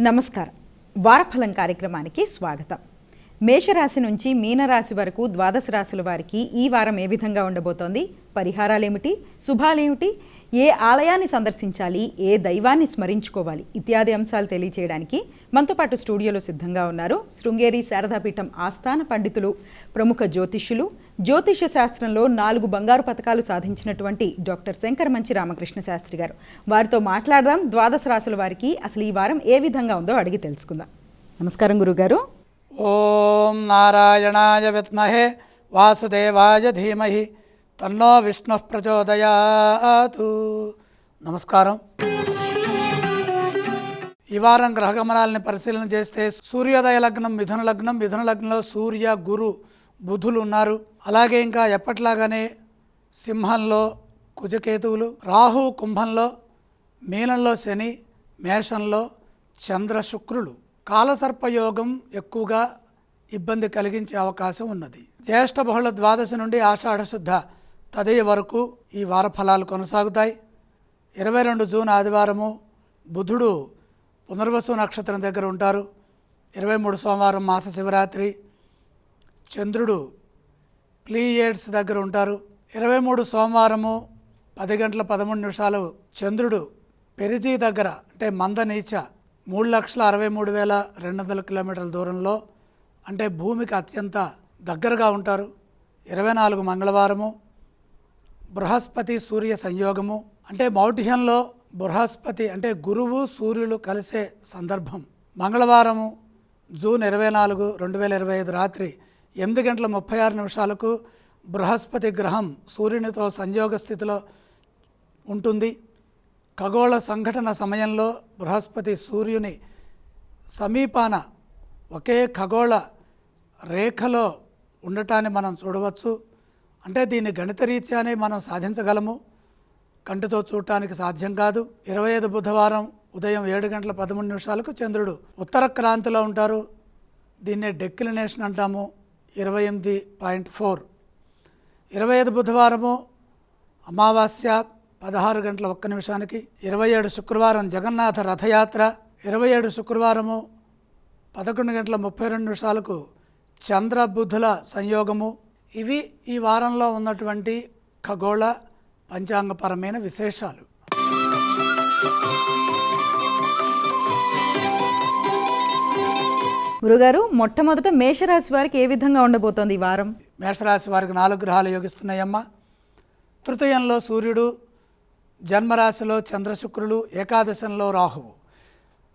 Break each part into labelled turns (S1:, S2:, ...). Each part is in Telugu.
S1: నమస్కారం. వారఫలం కార్యక్రమానికి స్వాగతం. మేషరాశి నుంచి మీనరాశి వరకు ద్వాదశ రాశుల వారికి ఈ వారం ఏ విధంగా ఉండబోతోంది? పరిహారాలేమిటి? శుభాలేమిటి? ఏ ఆలయాన్ని సందర్శించాలి ఏ దైవాన్ని స్మరించుకోవాలి ఇత్యాది అంశాలు తెలియచేయడానికి మనతో పాటు స్టూడియోలో సిద్ధంగా ఉన్నారు శృంగేరి శారదాపీఠం ఆస్థాన పండితులు ప్రముఖ జ్యోతిష్యులు జ్యోతిష శాస్త్రంలో నాలుగు బంగారు పథకాలు సాధించినటువంటి డాక్టర్ శంకర మంచి రామకృష్ణ శాస్త్రి గారు. వారితో మాట్లాడదాం ద్వాదశ రాసుల వారికి అసలు ఈ వారం ఏ విధంగా ఉందో అడిగి తెలుసుకుందాం. నమస్కారం గురుగారు.
S2: ఓం నారాయణాయ విద్మహే వాసుదేవాయ ధీమహి తన్నో విష్ణు ప్రచోదయాతు. నమస్కారం. ఈ వారం గ్రహగమనాలని పరిశీలన చేస్తే సూర్యోదయ లగ్నం మిథున లగ్నం మిథున లగ్నంలో సూర్య గురు బుధులు ఉన్నారు. అలాగే ఇంకా ఎప్పట్లాగానే సింహంలో కుజకేతువులు రాహు కుంభంలో మీనంలో శని మేషంలో చంద్ర శుక్రులు. కాలసర్పయోగం ఎక్కువగా ఇబ్బంది కలిగించే అవకాశం ఉన్నది. జ్యేష్ఠ బహుళ ద్వాదశి నుండి ఆషాఢ శుద్ధ తదయ వరకు ఈ వార ఫలాలు కొనసాగుతాయి. ఇరవై రెండు జూన్ ఆదివారము బుధుడు పునర్వసు నక్షత్రం దగ్గర ఉంటారు. ఇరవై మూడు సోమవారం మాస శివరాత్రి. చంద్రుడు ప్లీయేడ్స్ దగ్గర ఉంటారు. ఇరవై మూడు సోమవారము పది గంటల పదమూడు నిమిషాలు చంద్రుడు పెరిజీ దగ్గర అంటే మందనీచ మూడు లక్షల అరవై మూడు వేల రెండు వందల కిలోమీటర్ల దూరంలో అంటే భూమికి అత్యంత దగ్గరగా ఉంటారు. ఇరవై నాలుగు మంగళవారము బృహస్పతి సూర్య సంయోగము అంటే మౌఢ్యంలో బృహస్పతి అంటే గురువు సూర్యులు కలిసే సందర్భం. మంగళవారము జూన్ ఇరవై నాలుగు రెండు వేల ఇరవై ఐదు రాత్రి ఎనిమిది గంటల ముప్పై ఆరు నిమిషాలకు బృహస్పతి గ్రహం సూర్యునితో సంయోగ స్థితిలో ఉంటుంది. ఖగోళ సంఘటన సమయంలో బృహస్పతి సూర్యుని సమీపాన ఒకే ఖగోళ రేఖలో ఉండటాన్ని మనం చూడవచ్చు. అంటే దీన్ని గణితరీత్యానే మనం సాధించగలము? కంటితో చూడటానికి సాధ్యం కాదు. ఇరవై ఐదు బుధవారం ఉదయం ఏడు గంటల పదమూడు నిమిషాలకు చంద్రుడు ఉత్తర క్రాంతిలో ఉంటారు. దీన్నే డెక్లినేషన్ అంటాము. ఇరవై ఎనిమిది పాయింట్ ఫోర్. ఇరవై ఐదు బుధవారము అమావాస్య పదహారు గంటల ఒక్క నిమిషానికి. ఇరవై ఏడు శుక్రవారం జగన్నాథ రథయాత్ర. ఇరవై ఏడు శుక్రవారము పదకొండు గంటల ముప్పై రెండు నిమిషాలకు చంద్ర బుధుల సంయోగము. ఇవి ఈ వారంలో ఉన్నటువంటి ఖగోళ పంచాంగపరమైన విశేషాలు.
S1: గురుగారు మొట్టమొదట మేషరాశి వారికి ఏ విధంగా ఉండబోతోంది ఈ వారం?
S2: మేషరాశి వారికి నాలుగు గ్రహాలు యోగిస్తున్నాయమ్మా. తృతీయంలో సూర్యుడు జన్మరాశిలో చంద్రశుక్రులు ఏకాదశంలో రాహువు.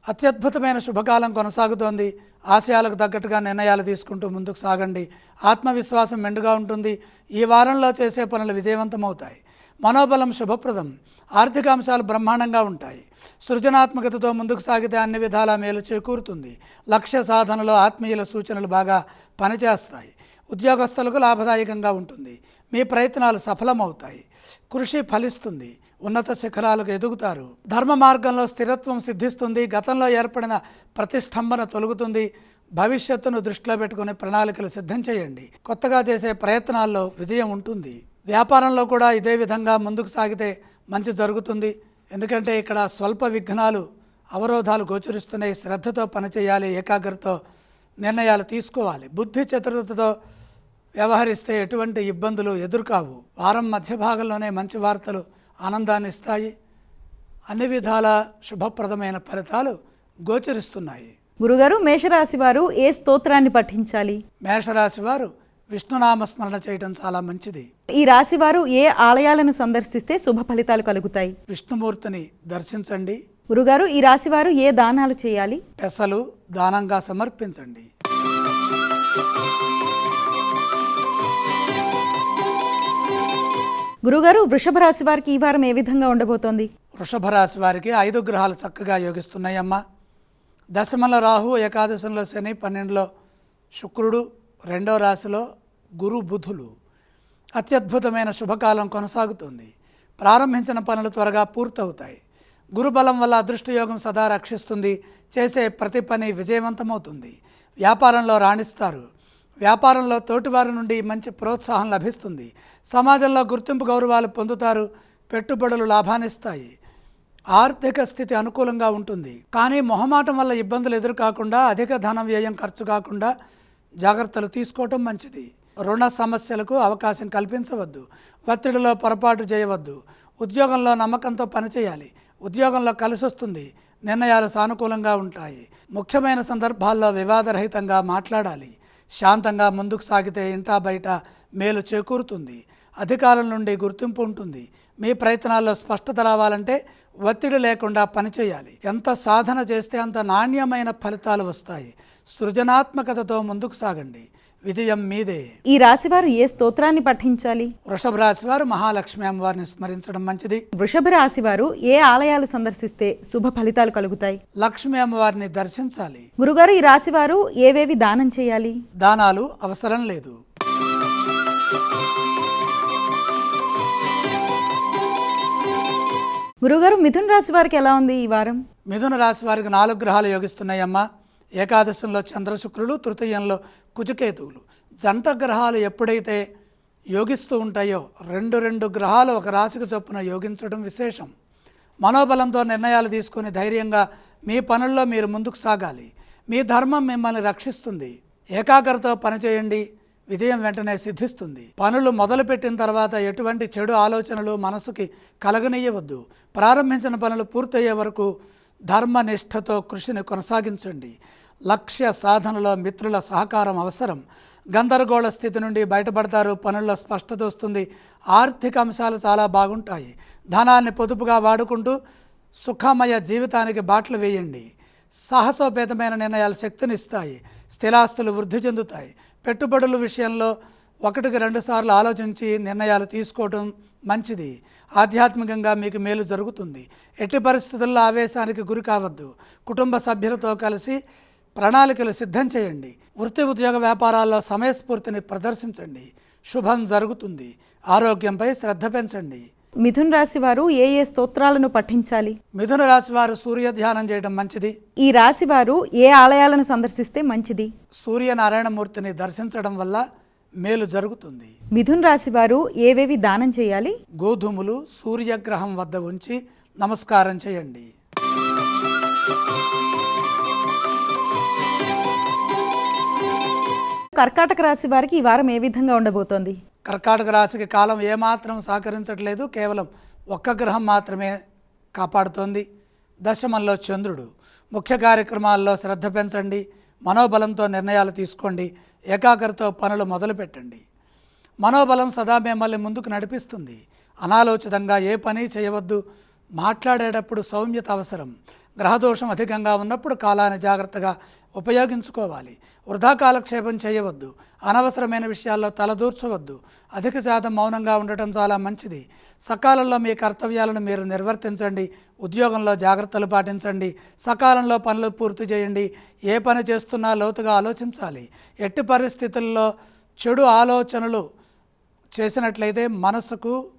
S2: అత్యద్భుతమైన శుభకాలం కొనసాగుతోంది. ఆశయాలకు తగ్గట్టుగా నిర్ణయాలు తీసుకుంటూ ముందుకు సాగండి. ఆత్మవిశ్వాసం మెండుగా ఉంటుంది. ఈ వారంలో చేసే పనులు విజయవంతమవుతాయి. మనోబలం శుభప్రదం. ఆర్థిక అంశాలు బ్రహ్మాండంగా ఉంటాయి. సృజనాత్మకతతో ముందుకు సాగితే అన్ని విధాలా మేలు చేకూరుతుంది. లక్ష్య సాధనలో ఆత్మీయుల సూచనలు బాగా పనిచేస్తాయి. ఉద్యోగస్తులకు లాభదాయకంగా ఉంటుంది. మీ ప్రయత్నాలు సఫలమవుతాయి. కృషి ఫలిస్తుంది. ఉన్నత శిఖరాలకు ఎదుగుతారు. ధర్మ మార్గంలో స్థిరత్వం సిద్ధిస్తుంది. గతంలో ఏర్పడిన ప్రతిష్టంభన తొలగుతుంది. భవిష్యత్తును దృష్టిలో పెట్టుకుని ప్రణాళికలు సిద్ధం చేయండి. కొత్తగా చేసే ప్రయత్నాల్లో విజయం ఉంటుంది. వ్యాపారంలో కూడా ఇదే విధంగా ముందుకు సాగితే మంచి జరుగుతుంది. ఎందుకంటే ఇక్కడ స్వల్ప విఘ్నాలు అవరోధాలు గోచరిస్తున్నాయి. శ్రద్ధతో పనిచేయాలి ఏకాగ్రతతో నిర్ణయాలు తీసుకోవాలి. బుద్ధి చతురతతో వ్యవహరిస్తే ఎటువంటి ఇబ్బందులు ఎదురుకావు. వారం మధ్య భాగంలోనే మంచి వార్తలు ఆనందాన్ని ఇస్తాయి అన్ని విధాల శుభప్రదమైన ఫలితాలు గోచరిస్తున్నాయి.
S1: గురుగారు మేషరాశి వారు ఏ స్తోత్రాన్ని పఠించాలి?
S2: మేషరాశి వారు విష్ణునామస్మరణ చేయడం చాలా మంచిది.
S1: ఈ రాశి వారు ఏ ఆలయాలను సందర్శిస్తే శుభ ఫలితాలు కలుగుతాయి?
S2: విష్ణుమూర్తిని దర్శించండి.
S1: గురుగారు ఈ రాశి వారు ఏ దానాలు చేయాలి?
S2: పెసలు దానంగా సమర్పించండి.
S1: గురుగారు వృషభ రాశి వారికి ఈ వారం ఏ విధంగా ఉండబోతోంది?
S2: వృషభ రాశి వారికి ఐదు గ్రహాలు చక్కగా యోగిస్తున్నాయమ్మా. దశమల రాహు ఏకాదశంలో శని పన్నెండులో శుక్రుడు రెండో రాశిలో గురు బుధులు. అత్యద్భుతమైన శుభకాలం కొనసాగుతుంది. ప్రారంభించిన పనులు త్వరగా పూర్తవుతాయి. గురుబలం వల్ల అదృష్టయోగం సదా రక్షిస్తుంది. చేసే ప్రతి పని విజయవంతమవుతుంది. వ్యాపారంలో రాణిస్తారు. వ్యాపారంలో తోటివారి నుండి మంచి ప్రోత్సాహం లభిస్తుంది. సమాజంలో గుర్తింపు గౌరవాలు పొందుతారు పెట్టుబడులు లాభాన్నిస్తాయి ఆర్థిక స్థితి అనుకూలంగా ఉంటుంది. కానీ మొహమాటం వల్ల ఇబ్బందులు ఎదురు కాకుండా అధిక ధనం వ్యయం ఖర్చు కాకుండా జాగ్రత్తలు తీసుకోవటం మంచిది. రుణ సమస్యలకు అవకాశం కల్పించవద్దు. ఒత్తిడిలో పొరపాటు చేయవద్దు. ఉద్యోగంలో నమ్మకంతో పనిచేయాలి. ఉద్యోగంలో కలిసి వస్తుంది నిర్ణయాలు సానుకూలంగా ఉంటాయి. ముఖ్యమైన సందర్భాల్లో వివాదరహితంగా మాట్లాడాలి. శాంతంగా ముందుకు సాగితే ఇంటా బయట మేలు చేకూరుతుంది. అధికారుల నుండి గుర్తింపు ఉంటుంది. మీ ప్రయత్నాల్లో స్పష్టత రావాలంటే ఒత్తిడి లేకుండా పనిచేయాలి. ఎంత సాధన చేస్తే అంత నాణ్యమైన ఫలితాలు వస్తాయి. సృజనాత్మకతతో ముందుకు సాగండి. విజయం మీదే.
S1: ఈ రాశివారు ఏ స్తోత్రాన్ని పఠించాలి?
S2: వృషభ రాశి వారు మహాలక్ష్మి అమ్మవారిని స్మరించడం మంచిది.
S1: వృషభ రాశివారు ఏ ఆలయాలు సందర్శిస్తే శుభ ఫలితాలు కలుగుతాయి?
S2: లక్ష్మి అమ్మవారిని దర్శించాలి.
S1: గురుగారు ఈ రాశివారు ఏవేవి దానం చేయాలి?
S2: దానాలు అవసరం లేదు.
S1: గురుగారు మిథున్ రాశి వారికి ఎలా ఉంది ఈ వారం?
S2: మిథున రాశి వారికి నాలుగు గ్రహాలు యోగిస్తున్నాయమ్మా. ఏకాదశంలో చంద్రశుక్రులు తృతీయంలో కుజకేతువులు. జంట గ్రహాలు ఎప్పుడైతే యోగిస్తూ ఉంటాయో రెండు రెండు గ్రహాలు ఒక రాశికి చొప్పున యోగించడం విశేషం. మనోబలంతో నిర్ణయాలు తీసుకొని ధైర్యంగా మీ పనుల్లో మీరు ముందుకు సాగాలి. మీ ధర్మం మిమ్మల్ని రక్షిస్తుంది. ఏకాగ్రత పనిచేయండి. విజయం వెంటనే సిద్ధిస్తుంది. పనులు మొదలుపెట్టిన తర్వాత ఎటువంటి చెడు ఆలోచనలు మనసుకి కలగనీయవద్దు. ప్రారంభించిన పనులు పూర్తయ్యే వరకు ధర్మనిష్టతో కృషిని కొనసాగించండి. లక్ష్య సాధనలో మిత్రుల సహకారం అవసరం. గందరగోళ స్థితి నుండి బయటపడతారు పనుల్లో స్పష్టత వస్తుంది. ఆర్థిక అంశాలు చాలా బాగుంటాయి. ధనాన్ని పొదుపుగా వాడుకుంటూ సుఖమయ జీవితానికి బాటలు వేయండి. సాహసోపేతమైన నిర్ణయాలు శక్తినిస్తాయి. స్థిరాస్తులు వృద్ధి చెందుతాయి. పెట్టుబడుల విషయంలో ఒకటికి రెండు సార్లు ఆలోచించి నిర్ణయాలు తీసుకోవడం మంచిది. ఆధ్యాత్మికంగా మీకు మేలు జరుగుతుంది. ఎట్టి పరిస్థితుల్లో ఆవేశానికి గురి కావద్దు. కుటుంబ సభ్యులతో కలిసి ప్రణాళికలు సిద్ధం చేయండి. వృత్తి ఉద్యోగ వ్యాపారాల్లో సమయస్ఫూర్తిని ప్రదర్శించండి. శుభం జరుగుతుంది. ఆరోగ్యంపై శ్రద్ధ పెంచండి.
S1: మిథున్ రాశి వారు ఏ ఏ స్తోత్రాలను పఠించాలి?
S2: మిథున రాశి వారు సూర్య ధ్యానం చేయడం మంచిది.
S1: ఈ రాశి వారు ఏ ఆలయాలను సందర్శిస్తే మంచిది?
S2: సూర్యనారాయణమూర్తిని దర్శించడం వల్ల మేలు జరుగుతుంది.
S1: మిథున్ రాశి వారు ఏవేవి దానం చేయాలి?
S2: గోధుమలు సూర్యగ్రహం వద్ద ఉంచి నమస్కారం చేయండి.
S1: కర్కాటక రాశి వారికి ఈ వారం ఏ విధంగా ఉండబోతోంది?
S2: కర్కాటక రాశికి కాలం ఏమాత్రం సహకరించట్లేదు. కేవలం ఒక్క గ్రహం మాత్రమే కాపాడుతోంది. దశమంలో చంద్రుడు. ముఖ్య కార్యక్రమాల్లో శ్రద్ధ పెంచండి. మనోబలంతో నిర్ణయాలు తీసుకోండి. ఏకాగ్రతతో పనులు మొదలుపెట్టండి. మనోబలం సదా మిమ్మల్ని ముందుకు నడిపిస్తుంది. అనాలోచితంగా ఏ పని చేయవద్దు. మాట్లాడేటప్పుడు సౌమ్యత అవసరం. గ్రహదోషం అధికంగా ఉన్నప్పుడు కాలాన్ని జాగ్రత్తగా ఉపయోగించుకోవాలి. వృధా కాలక్షేపం చేయవద్దు. అనవసరమైన విషయాల్లో తలదూర్చవద్దు. అధిక శాతం మౌనంగా ఉండటం చాలా మంచిది. సకాలంలో మీ కర్తవ్యాలను మీరు నిర్వర్తించండి. ఉద్యోగంలో జాగ్రత్తలు పాటించండి. సకాలంలో పనులు పూర్తి చేయండి. ఏ పని చేస్తున్నా లోతుగా ఆలోచించాలి. ఎట్టి పరిస్థితుల్లో చెడు ఆలోచనలు చేసినట్లయితే మనసుకు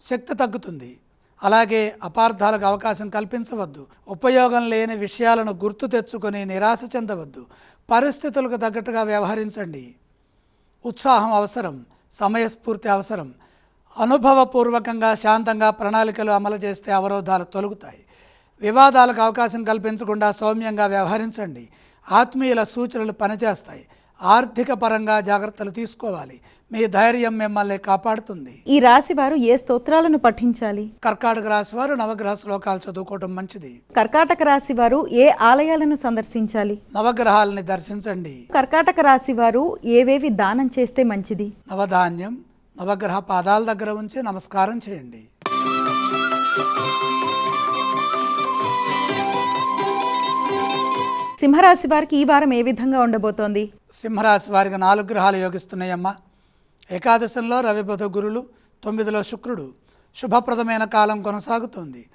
S2: శక్తి తగ్గుతుంది. అలాగే అపార్థాలకు అవకాశం కల్పించవద్దు. ఉపయోగం లేని విషయాలను గుర్తు తెచ్చుకొని నిరాశ చెందవద్దు. పరిస్థితులకు తగ్గట్టుగా వ్యవహరించండి. ఉత్సాహం అవసరం. సమయస్ఫూర్తి అవసరం. అనుభవపూర్వకంగా శాంతంగా ప్రణాళికలు అమలు చేస్తే అవరోధాలు తొలగుతాయి. వివాదాలకు అవకాశం కల్పించకుండా సౌమ్యంగా వ్యవహరించండి. ఆత్మీయుల సూచనలు పనిచేస్తాయి. ఆర్థిక పరంగా జాగ్రత్తలు తీసుకోవాలి. మీ ధైర్యం మిమ్మల్ని కాపాడుతుంది.
S1: ఈ రాశి వారు ఏ స్తోత్రాలను పఠించాలి?
S2: కర్కాటక రాశి వారు నవగ్రహ శ్లోకాలు చదువుకోవటం మంచిది.
S1: కర్కాటక రాశి వారు ఏ ఆలయాలను సందర్శించాలి?
S2: నవగ్రహాలని దర్శించండి.
S1: కర్కాటక రాశి వారు ఏవేవి దానం చేస్తే మంచిది?
S2: నవధాన్యం నవగ్రహ పాదాల దగ్గర ఉంచి నమస్కారం చేయండి.
S1: సింహరాశి వారికి ఈ వారం ఏ విధంగా ఉండబోతోంది?
S2: సింహరాశి వారికి నాలుగు గ్రహాలు యోగిస్తున్నాయమ్మా. ఏకాదశంలో రవిపథ గురులు తొమ్మిదిలో శుక్రుడు. శుభప్రదమైన కాలం కొనసాగుతుంది.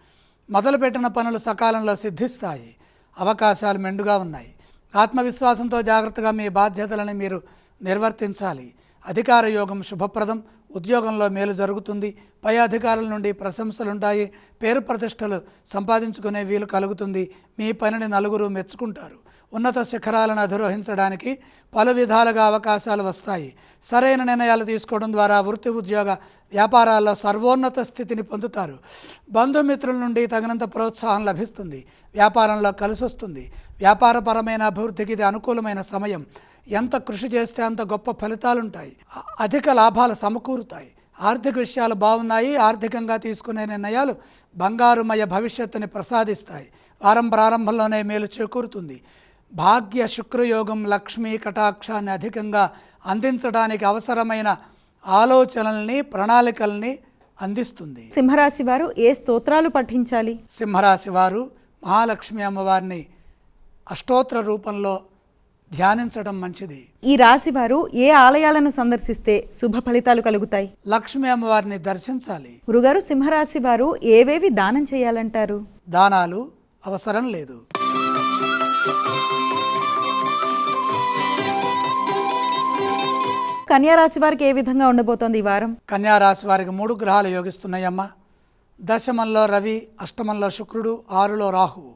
S2: మొదలుపెట్టిన పనులు సకాలంలో సిద్ధిస్తాయి. అవకాశాలు మెండుగా ఉన్నాయి. ఆత్మవిశ్వాసంతో జాగ్రత్తగా మీ బాధ్యతలను మీరు నిర్వర్తించాలి. అధికార యోగం శుభప్రదం. ఉద్యోగంలో మేలు జరుగుతుంది. పై అధికారుల నుండి ప్రశంసలుంటాయి. పేరు ప్రతిష్టలు సంపాదించుకునే వీలు కలుగుతుంది. మీ పనిని నలుగురు మెచ్చుకుంటారు. ఉన్నత శిఖరాలను అధిరోహించడానికి పలు విధాలుగా అవకాశాలు వస్తాయి. సరైన నిర్ణయాలు తీసుకోవడం ద్వారా వృత్తి ఉద్యోగ వ్యాపారాల్లో సర్వోన్నత స్థితిని పొందుతారు. బంధుమిత్రుల నుండి తగినంత ప్రోత్సాహం లభిస్తుంది. వ్యాపారంలో కలిసొస్తుంది వ్యాపారపరమైన అభివృద్ధికి ఇది అనుకూలమైన సమయం. ఎంత కృషి చేస్తే అంత గొప్ప ఫలితాలుంటాయి. అధిక లాభాలు సమకూరుతాయి. ఆర్థిక విషయాలు బాగున్నాయి. ఆర్థికంగా తీసుకునే నిర్ణయాలు బంగారుమయ భవిష్యత్తుని ప్రసాదిస్తాయి. వారం ప్రారంభంలోనే మేలు చేకూరుతుంది. భాగ్య శుక్రయోగం లక్ష్మీ కటాక్షాన్ని అధికంగా అందించడానికి అవసరమైన ఆలోచనల్ని ప్రణాళికల్ని అందిస్తుంది.
S1: సింహరాశి వారు ఏ స్తోత్రాలు పఠించాలి?
S2: సింహరాశి వారు మహాలక్ష్మి అమ్మవారిని అష్టోత్తర రూపంలో ధ్యానించడం మంచిది.
S1: ఈ రాశి వారు ఏ ఆలయాలను సందర్శిస్తే శుభ ఫలితాలు కలుగుతాయి?
S2: లక్ష్మి అమ్మవారిని దర్శించాలి.
S1: గురుగారు సింహరాశి వారు ఏవేవి దానం చేయాలంటారు?
S2: దానాలు అవసరం లేదు.
S1: రాశి వారికి ఏ విధంగా ఉండబోతోంది ఈ వారం?
S2: కన్యారాశి వారికి మూడు గ్రహాలు యోగిస్తున్నాయమ్మ. దశమంలో రవి అష్టమంలో శుక్రుడు ఆరులో రాహువు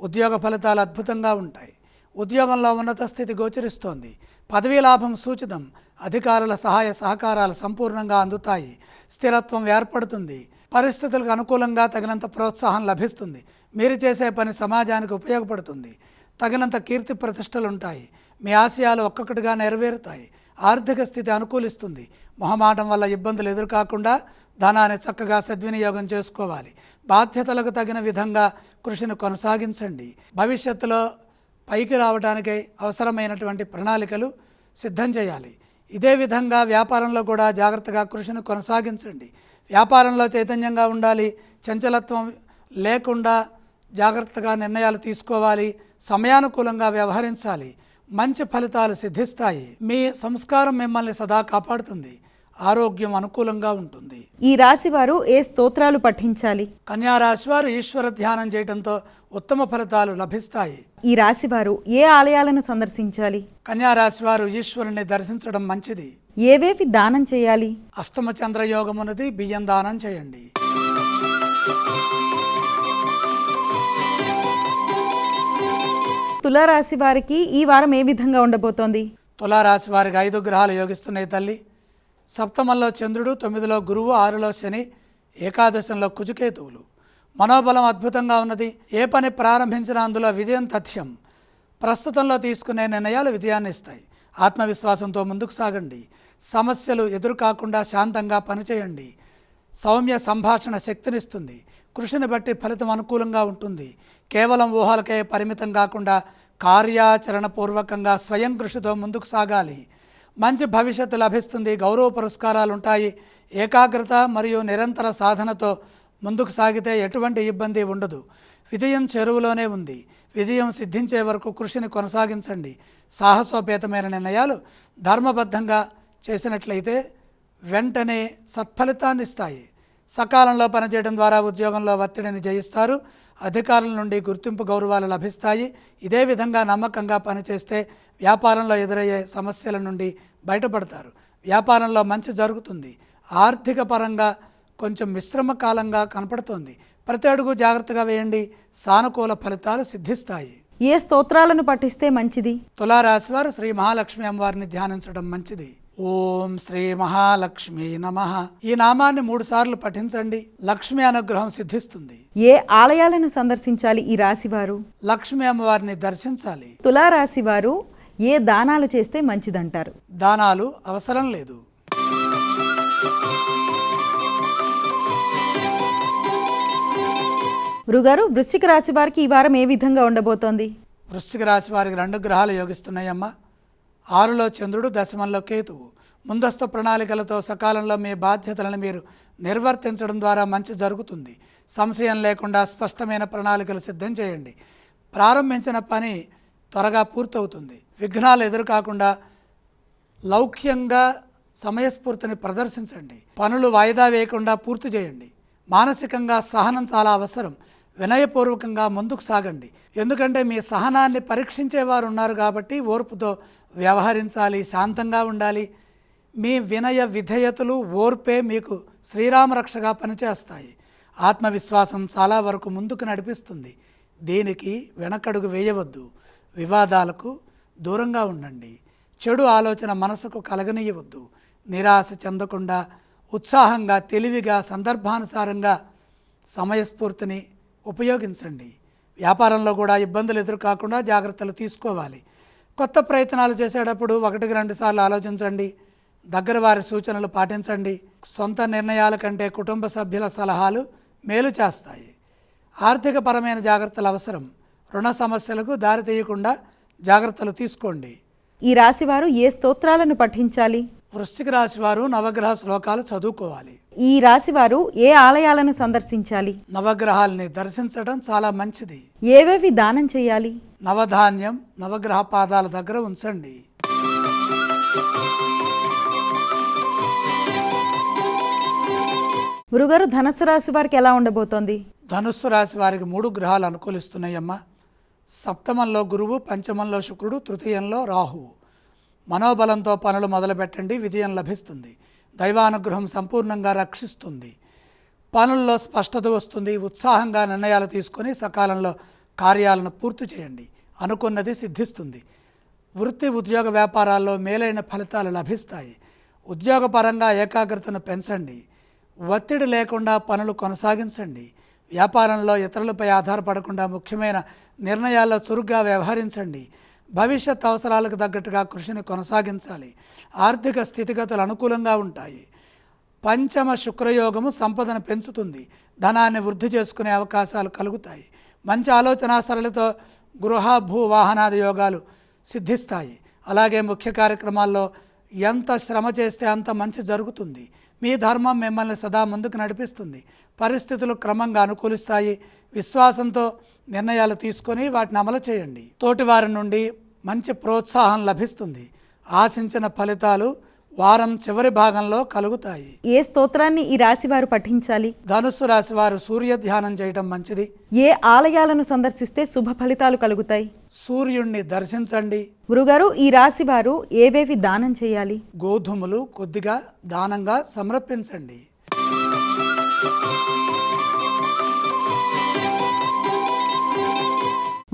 S2: ఉద్యోగ ఫలితాలు అద్భుతంగా ఉంటాయి. ఉద్యోగంలో ఉన్నత స్థితి గోచరిస్తోంది. పదవీ లాభం సూచితం. అధికారుల సహాయ సహకారాలు సంపూర్ణంగా అందుతాయి. స్థిరత్వం ఏర్పడుతుంది. పరిస్థితులకు అనుకూలంగా తగినంత ప్రోత్సాహం లభిస్తుంది. మీరు చేసే పని సమాజానికి ఉపయోగపడుతుంది. తగినంత కీర్తి ప్రతిష్టలు ఉంటాయి మీ ఆశయాలు ఒక్కొక్కటిగా నెరవేరుతాయి. ఆర్థిక స్థితి అనుకూలిస్తుంది. మొహమాటం వల్ల ఇబ్బందులు ఎదురుకాకుండా ధనాన్ని చక్కగా సద్వినియోగం చేసుకోవాలి. బాధ్యతలకు తగిన విధంగా కృషిని కొనసాగించండి. భవిష్యత్తులో పైకి రావడానికి అవసరమైనటువంటి ప్రణాళికలు సిద్ధం చేయాలి. ఇదే విధంగా వ్యాపారంలో కూడా జాగ్రత్తగా కృషిని కొనసాగించండి. వ్యాపారంలో చైతన్యంగా ఉండాలి. చంచలత్వం లేకుండా జాగ్రత్తగా నిర్ణయాలు తీసుకోవాలి. సమయానుకూలంగా వ్యవహరించాలి. మంచి ఫలితాలు సిద్ధిస్తాయి. మీ సంస్కారం మిమ్మల్ని సదా కాపాడుతుంది. ఆరోగ్యం అనుకూలంగా ఉంటుంది.
S1: ఈ రాశి వారు ఏ స్తోత్రాలు పఠించాలి?
S2: కన్యారాశి వారు ఈశ్వర ధ్యానం చేయడంతో ఉత్తమ ఫలితాలు లభిస్తాయి.
S1: ఈ రాశి వారు ఏ ఆలయాలను సందర్శించాలి?
S2: కన్యారాశి వారు ఈశ్వరుని దర్శించడం మంచిది.
S1: ఏవేవి దానం చేయాలి?
S2: అష్టమ చంద్రయోగం ఉన్నది బియ్యం దానం చేయండి.
S1: తులారాశి వారికి ఈ వారం ఏ విధంగా ఉండబోతోంది?
S2: తులారాశి వారికి ఐదు గ్రహాలు యోగిస్తున్నాయి తల్లి. సప్తమంలో చంద్రుడు తొమ్మిదిలో గురువు ఆరులో శని ఏకాదశంలో కుజుకేతువులు. మనోబలం అద్భుతంగా ఉన్నది. ఏ పని ప్రారంభించినా అందులో విజయం తథ్యం. ప్రస్తుతంలో తీసుకునే నిర్ణయాలు విజయాన్ని ఇస్తాయి. ఆత్మవిశ్వాసంతో ముందుకు సాగండి. సమస్యలు ఎదురు కాకుండా శాంతంగా పనిచేయండి. సౌమ్య సంభాషణ శక్తినిస్తుంది. కృషిని బట్టి ఫలితం అనుకూలంగా ఉంటుంది. కేవలం ఊహలకే పరిమితం కాకుండా కార్యాచరణ పూర్వకంగా స్వయం కృషితో ముందుకు సాగాలి. మంచి భవిష్యత్తు లభిస్తుంది గౌరవ పురస్కారాలు ఉంటాయి ఏకాగ్రత మరియు నిరంతర సాధనతో ముందుకు సాగితే ఎటువంటి ఇబ్బంది ఉండదు. విజయం చెరువులోనే ఉంది. విజయం సిద్ధించే వరకు కృషిని కొనసాగించండి. సాహసోపేతమైన నిర్ణయాలు ధర్మబద్ధంగా చేసినట్లయితే వెంటనే సత్ఫలితాన్ని ఇస్తాయి సకాలంలో పనిచేయడం ద్వారా ఉద్యోగంలో ఒత్తిడిని జయిస్తారు. అధికారుల నుండి గుర్తింపు గౌరవాలు లభిస్తాయి. ఇదే విధంగా నమ్మకంగా పనిచేస్తే వ్యాపారంలో ఎదురయ్యే సమస్యల నుండి బయటపడతారు. వ్యాపారంలో మంచి జరుగుతుంది. ఆర్థిక పరంగా కొంచెం మిశ్రమ కాలంగా కనపడుతోంది. ప్రతి అడుగు జాగ్రత్తగా వేయండి. సానుకూల ఫలితాలు సిద్ధిస్తాయి.
S1: ఏ స్తోత్రాలను పఠిస్తే మంచిది?
S2: తులారాశి వారు శ్రీ మహాలక్ష్మి అమ్మవారిని ధ్యానించడం మంచిది. ఓం శ్రీ మహాలక్ష్మి నమ. ఈ నామాన్ని మూడు సార్లు పఠించండి. లక్ష్మి అనుగ్రహం సిద్ధిస్తుంది.
S1: ఏ ఆలయాలను సందర్శించాలి ఈ రాశి వారు
S2: లక్ష్మి అమ్మవారిని దర్శించాలి.
S1: తులారాశి వారు ఏ దానాలు చేస్తే మంచిదంటారు?
S2: దానాలు అవసరం లేదు.
S1: గురుగారు వృశ్చిక రాశి వారికి ఈ వారం ఏ విధంగా ఉండబోతోంది?
S2: వృశ్చిక రాశి వారికి రెండు గ్రహాలు యోగిస్తున్నాయమ్మ. ఆరులో చంద్రుడు దశమంలో కేతువు. ముందస్తు ప్రణాళికలతో సకాలంలో మీ బాధ్యతలను మీరు నిర్వర్తించడం ద్వారా మంచి జరుగుతుంది. సంశయం లేకుండా స్పష్టమైన ప్రణాళికలు సిద్ధం చేయండి. ప్రారంభించిన పని త్వరగా పూర్తవుతుంది. విఘ్నాలు ఎదురు కాకుండా లౌక్యంగా సమయస్ఫూర్తిని ప్రదర్శించండి. పనులు వాయిదా వేయకుండా పూర్తి చేయండి. మానసికంగా సహనం చాలా అవసరం. వినయపూర్వకంగా ముందుకు సాగండి. ఎందుకంటే మీ సహనాన్ని పరీక్షించేవారు ఉన్నారు కాబట్టి ఓర్పుతో వ్యవహరించాలి శాంతంగా ఉండాలి. మీ వినయ విధేయతలు ఓర్పే మీకు శ్రీరామరక్షగా పనిచేస్తాయి. ఆత్మవిశ్వాసం చాలా వరకు ముందుకు నడిపిస్తుంది. దీనికి వెనకడుగు వేయవద్దు. వివాదాలకు దూరంగా ఉండండి. చెడు ఆలోచన మనసుకు కలగనీయవద్దు. నిరాశ చెందకుండా ఉత్సాహంగా తెలివిగా సందర్భానుసారంగా సమయస్ఫూర్తిని ఉపయోగించండి. వ్యాపారంలో కూడా ఇబ్బందులు ఎదురుకాకుండా జాగ్రత్తలు తీసుకోవాలి. కొత్త ప్రయత్నాలు చేసేటప్పుడు ఒకటికి రెండు సార్లు ఆలోచించండి. దగ్గర వారి సూచనలు పాటించండి. సొంత నిర్ణయాల కంటే కుటుంబ సభ్యుల సలహాలు మేలు చేస్తాయి. ఆర్థికపరమైన జాగ్రత్తలు అవసరం. రుణ సమస్యలకు దారి తీయకుండా జాగ్రత్తలు తీసుకోండి.
S1: ఈ రాశివారు ఏ స్తోత్రాలను పఠించాలి?
S2: వృశ్చిక రాశి వారు నవగ్రహ శ్లోకాలు చదువుకోవాలి.
S1: ఈ రాశివారు ఏ ఆలయాలను సందర్శించాలి?
S2: నవగ్రహాల్ని దర్శించడం చాలా మంచిది.
S1: ఏవేవి దానం చేయాలి?
S2: నవధాన్యం నవగ్రహ పాదాల దగ్గర ఉంచండి.
S1: గురుగారు ధనస్సు రాశి వారికి ఎలా ఉండబోతోంది?
S2: ధనుస్సు రాశి వారికి మూడు గ్రహాలు అనుకూలిస్తున్నాయమ్మా. సప్తమంలో గురువు పంచమంలో శుక్రుడు తృతీయంలో రాహువు. మనోబలంతో పనులు మొదలుపెట్టండి విజయం లభిస్తుంది. దైవానుగ్రహం సంపూర్ణంగా రక్షిస్తుంది. పనుల్లో స్పష్టత వస్తుంది. ఉత్సాహంగా నిర్ణయాలు తీసుకొని సకాలంలో కార్యాలను పూర్తి చేయండి. అనుకున్నది సిద్ధిస్తుంది. వృత్తి ఉద్యోగ వ్యాపారాల్లో మేలైన ఫలితాలు లభిస్తాయి. ఉద్యోగపరంగా ఏకాగ్రతను పెంచండి. ఒత్తిడి లేకుండా పనులు కొనసాగించండి. వ్యాపారంలో ఇతరులపై ఆధారపడకుండా ముఖ్యమైన నిర్ణయాల్లో చురుగ్గా వ్యవహరించండి. భవిష్యత్ అవసరాలకు తగ్గట్టుగా కృషిని కొనసాగించాలి. ఆర్థిక స్థితిగతులు అనుకూలంగా ఉంటాయి. పంచమ శుక్రయోగము సంపదను పెంచుతుంది. ధనాన్ని వృద్ధి చేసుకునే అవకాశాలు కలుగుతాయి. మంచి ఆలోచన సరళితో గృహ భూ వాహనాది యోగాలు సిద్ధిస్తాయి. అలాగే ముఖ్య కార్యక్రమాల్లో ఎంత శ్రమ చేస్తే అంత మంచి జరుగుతుంది. మీ ధర్మం మిమ్మల్ని సదా ముందుకు నడిపిస్తుంది. పరిస్థితులు క్రమంగా అనుకూలిస్తాయి. విశ్వాసంతో నిర్ణయాలు తీసుకొని వాటిని అమలు చేయండి. తోటివారి నుండి మంచి ప్రోత్సాహం లభిస్తుంది. ఆశించిన ఫలితాలు వారం చివరి భాగంలో కలుగుతాయి.
S1: ఏ స్తోత్రాన్ని ఈ రాశివారు పఠించాలి?
S2: ధనుస్సు రాశి వారు సూర్య ధ్యానం చేయడం మంచిది.
S1: ఏ ఆలయాలను సందర్శిస్తే శుభ ఫలితాలు కలుగుతాయి?
S2: సూర్యుణ్ణి దర్శించండి.
S1: గురుగారు ఈ రాశివారు ఏవేవి దానం చేయాలి?
S2: గోధుమలు కొద్దిగా దానంగా సమర్పించండి.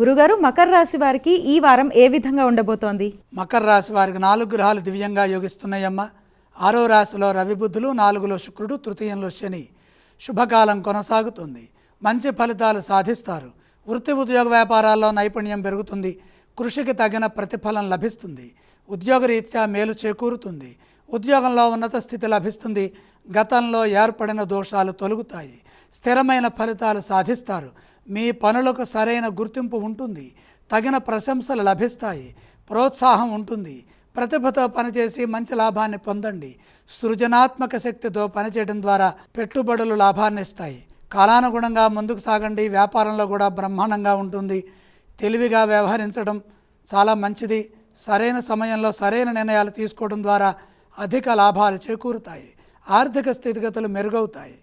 S1: గురుగారు మకర రాశి వారికి ఈ వారం ఏ విధంగా ఉండబోతోంది?
S2: మకర రాశి వారికి నాలుగు గ్రహాలు దివ్యంగా యోగిస్తున్నాయమ్మ. ఆరో రాశిలో రవి బుద్ధులు నాలుగులో శుక్రుడు తృతీయంలో శని. శుభకాలం కొనసాగుతుంది. మంచి ఫలితాలు సాధిస్తారు. వృత్తి ఉద్యోగ వ్యాపారాల్లో నైపుణ్యం పెరుగుతుంది. కృషికి తగిన ప్రతిఫలం లభిస్తుంది. ఉద్యోగరీత్యా మేలు చేకూరుతుంది. ఉద్యోగంలో ఉన్నత స్థితి లభిస్తుంది. గతంలో ఏర్పడిన దోషాలు తొలగుతాయి. స్థిరమైన ఫలితాలు సాధిస్తారు. మీ పనులకు సరైన గుర్తింపు ఉంటుంది. తగిన ప్రశంసలు లభిస్తాయి. ప్రోత్సాహం ఉంటుంది. ప్రతిభతో పనిచేసి మంచి లాభాన్ని పొందండి. సృజనాత్మక శక్తితో పనిచేయడం ద్వారా పెట్టుబడులు లాభాన్ని ఇస్తాయి. కాలానుగుణంగా ముందుకు సాగండి. వ్యాపారంలో కూడా బ్రహ్మాండంగా ఉంటుంది. తెలివిగా వ్యవహరించడం చాలా మంచిది. సరైన సమయంలో సరైన నిర్ణయాలు తీసుకోవడం ద్వారా అధిక లాభాలు చేకూరుతాయి. ఆర్థిక స్థితిగతులు మెరుగవుతాయి.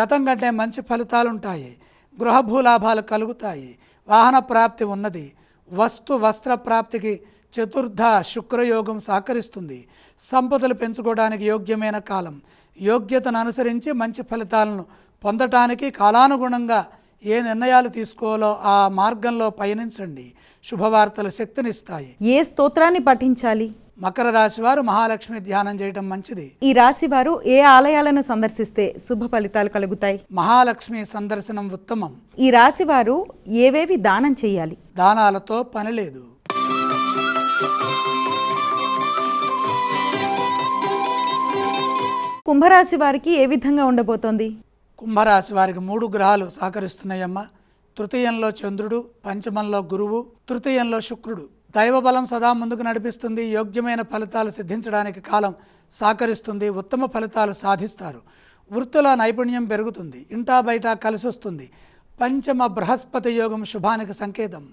S2: గతం కంటే మంచి ఫలితాలుంటాయి. గృహభూ లాభాలు కలుగుతాయి. వాహన ప్రాప్తి ఉన్నది. వస్తు వస్త్ర ప్రాప్తికి చతుర్థ శుక్రయోగం సహకరిస్తుంది. సంపదలు పెంచుకోవడానికి యోగ్యమైన కాలం. యోగ్యతను అనుసరించి మంచి ఫలితాలను పొందటానికి కాలానుగుణంగా ఏ నిర్ణయాలు తీసుకోవాలో ఆ మార్గంలో పయనించండి. శుభవార్తలు శక్తినిస్తాయి.
S1: ఏ స్తోత్రాన్ని పఠించాలి?
S2: మకర రాశి వారు మహాలక్ష్మి ధ్యానం చేయడం మంచిది.
S1: ఈ రాశివారు ఏ ఆలయాలను సందర్శిస్తే శుభ ఫలితాలు కలుగుతాయి?
S2: మహాలక్ష్మి సందర్శనం ఉత్తమం.
S1: ఈ రాశివారు ఏవేవి దానం చేయాలి?
S2: దానాలతో పని లేదు.
S1: కుంభరాశి వారికి ఏ విధంగా ఉండబోతోంది?
S2: కుంభరాశి వారికి మూడు గ్రహాలు సహకరిస్తున్నాయమ్మ. తృతీయంలో చంద్రుడు పంచమంలో గురువు తృతీయంలో శుక్రుడు. దైవబలం సదా ముందుకు నడిపిస్తుంది. యోగ్యమైన ఫలితాలు సిద్ధించడానికి కాలం సహకరిస్తుంది. ఉత్తమ ఫలితాలు సాధిస్తారు. వృత్తుల నైపుణ్యం పెరుగుతుంది. ఇంటా బయట కలిసి వస్తుంది. పంచమ బృహస్పతి యోగం శుభానికి సంకేతం.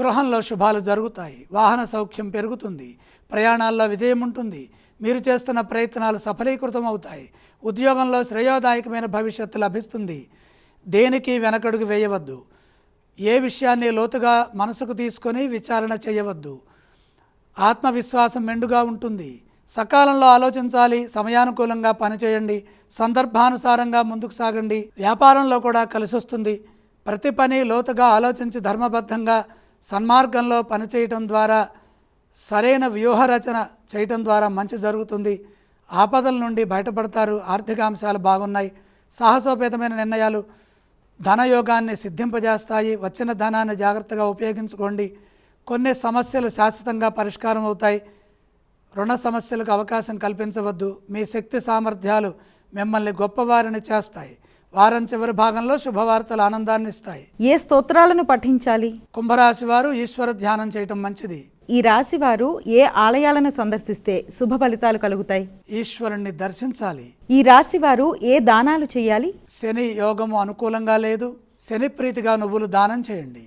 S2: గృహంలో శుభాలు జరుగుతాయి. వాహన సౌఖ్యం పెరుగుతుంది. ప్రయాణాల్లో విజయం ఉంటుంది. మీరు చేస్తున్న ప్రయత్నాలు సఫలీకృతం అవుతాయి ఉద్యోగంలో శ్రేయోదాయకమైన భవిష్యత్తు లభిస్తుంది. దేనికి వెనకడుగు వేయవద్దు. ఏ విషయాన్ని లోతుగా మనసుకు తీసుకొని విచారణ చేయవద్దు. ఆత్మవిశ్వాసం మెండుగా ఉంటుంది. సకాలంలో ఆలోచించాలి సమయానుకూలంగా పనిచేయండి సందర్భానుసారంగా ముందుకు సాగండి వ్యాపారంలో కూడా కలిసొస్తుంది. ప్రతి పని లోతుగా ఆలోచించి ధర్మబద్ధంగా సన్మార్గంలో పనిచేయటం ద్వారా సరైన వ్యూహ రచన చేయటం ద్వారా మంచి జరుగుతుంది. ఆపదల నుండి బయటపడతారు ఆర్థిక అంశాలు బాగున్నాయి సాహసోపేతమైన నిర్ణయాలు ధనయోగాన్ని సిద్ధింపజేస్తాయి. వచ్చిన ధనాన్ని జాగ్రత్తగా ఉపయోగించుకోండి. కొన్ని సమస్యలు శాశ్వతంగా పరిష్కారం అవుతాయి. రుణ సమస్యలకు అవకాశం కల్పించవద్దు. మీ శక్తి సామర్థ్యాలు మిమ్మల్ని గొప్పవారిని చేస్తాయి. వారం చివరి భాగంలో శుభవార్తలు ఆనందాన్ని ఇస్తాయి.
S1: ఏ స్తోత్రాలను పఠించాలి?
S2: కుంభరాశి వారు ఈశ్వర ధ్యానం చేయటం మంచిది.
S1: ఈ రాశి వారు ఏ ఆలయాలను సందర్శిస్తే శుభ ఫలితాలు కలుగుతాయి?
S2: ఈశ్వరుణ్ణి దర్శించాలి.
S1: ఈ రాశి వారు ఏ దానాలు చేయాలి?
S2: శని యోగము అనుకూలంగా లేదు. శని ప్రీతిగా నువ్వులు దానం చేయండి.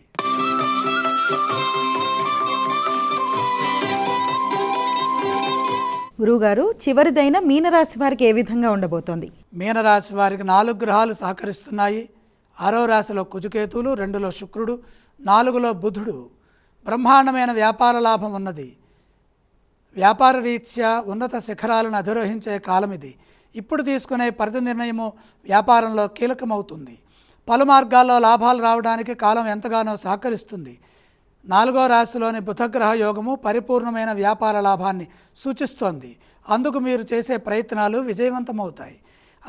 S1: గురువుగారు చివరిదైన మీనరాశి వారికి ఏ విధంగా ఉండబోతోంది?
S2: మీనరాశి వారికి నాలుగు గ్రహాలు సహకరిస్తున్నాయి. ఆరో రాశిలో కుజుకేతులు రెండులో శుక్రుడు నాలుగులో బుధుడు. బ్రహ్మాండమైన వ్యాపార లాభం ఉన్నది. వ్యాపార రీత్యా ఉన్నత శిఖరాలను అధిరోహించే కాలం ఇది. ఇప్పుడు తీసుకునే ప్రతి నిర్ణయము వ్యాపారంలో కీలకమవుతుంది. పలు మార్గాల్లో లాభాలు రావడానికి కాలం ఎంతగానో సహకరిస్తుంది. నాలుగో రాశిలోని బుధగ్రహ యోగము పరిపూర్ణమైన వ్యాపార లాభాన్ని సూచిస్తోంది. అందుకు మీరు చేసే ప్రయత్నాలు విజయవంతమవుతాయి.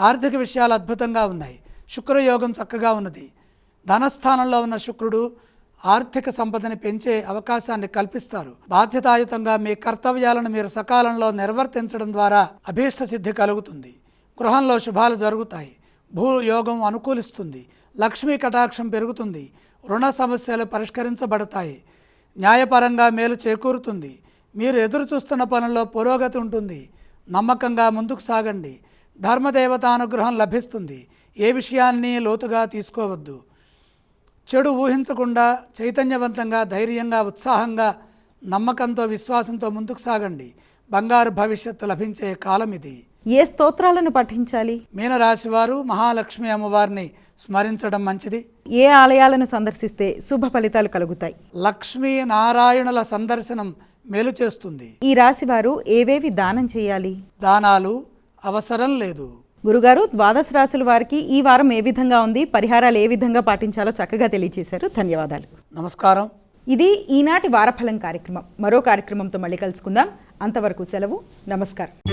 S2: ఆర్థిక విషయాలు అద్భుతంగా ఉన్నాయి. శుక్రయోగం చక్కగా ఉన్నది. ధనస్థానంలో ఉన్న శుక్రుడు ఆర్థిక సంపదని పెంచే అవకాశాన్ని కల్పిస్తారు. బాధ్యతాయుతంగా మీ కర్తవ్యాలను మీరు సకాలంలో నిర్వర్తించడం ద్వారా అభీష్ట సిద్ధి కలుగుతుంది. గృహంలో శుభాలు జరుగుతాయి. భూయోగం అనుకూలిస్తుంది. లక్ష్మీ కటాక్షం పెరుగుతుంది. రుణ సమస్యలు పరిష్కరించబడతాయి. న్యాయపరంగా మేలు చేకూరుతుంది. మీరు ఎదురు చూస్తున్న పనుల్లో పురోగతి ఉంటుంది. నమ్మకంగా ముందుకు సాగండి. ధర్మదేవతానుగ్రహం లభిస్తుంది. ఏ విషయాన్ని లోతుగా తీసుకోవద్దు. చెడు ఊహించకుండా చైతన్యవంతంగా ధైర్యంగా ఉత్సాహంగా నమ్మకంతో విశ్వాసంతో ముందుకు సాగండి. బంగారు భవిష్యత్తు లభించే కాలం ఇది.
S1: ఏ స్తోత్రాలను పఠించాలి?
S2: మీనరాశి వారు మహాలక్ష్మి అమ్మవారిని స్మరించడం మంచిది.
S1: ఏ ఆలయాలను సందర్శిస్తే శుభ ఫలితాలు కలుగుతాయి?
S2: లక్ష్మీ నారాయణుల సందర్శనం మేలు చేస్తుంది.
S1: ఈ రాశి వారు ఏవేవి దానం చేయాలి?
S2: దానాలు అవసరం లేదు.
S1: గురుగారు ద్వాదశ రాశుల వారికి ఈ వారం ఏ విధంగా ఉంది? పరిహారాలు ఏ విధంగా పాటించాలో చక్కగా తెలియజేశారు ధన్యవాదాలు.
S2: నమస్కారం.
S1: ఇది ఈనాటి వారఫలం కార్యక్రమం. మరో కార్యక్రమంతో మళ్ళీ కలుసుకుందాం. అంతవరకు సెలవు. నమస్కారం.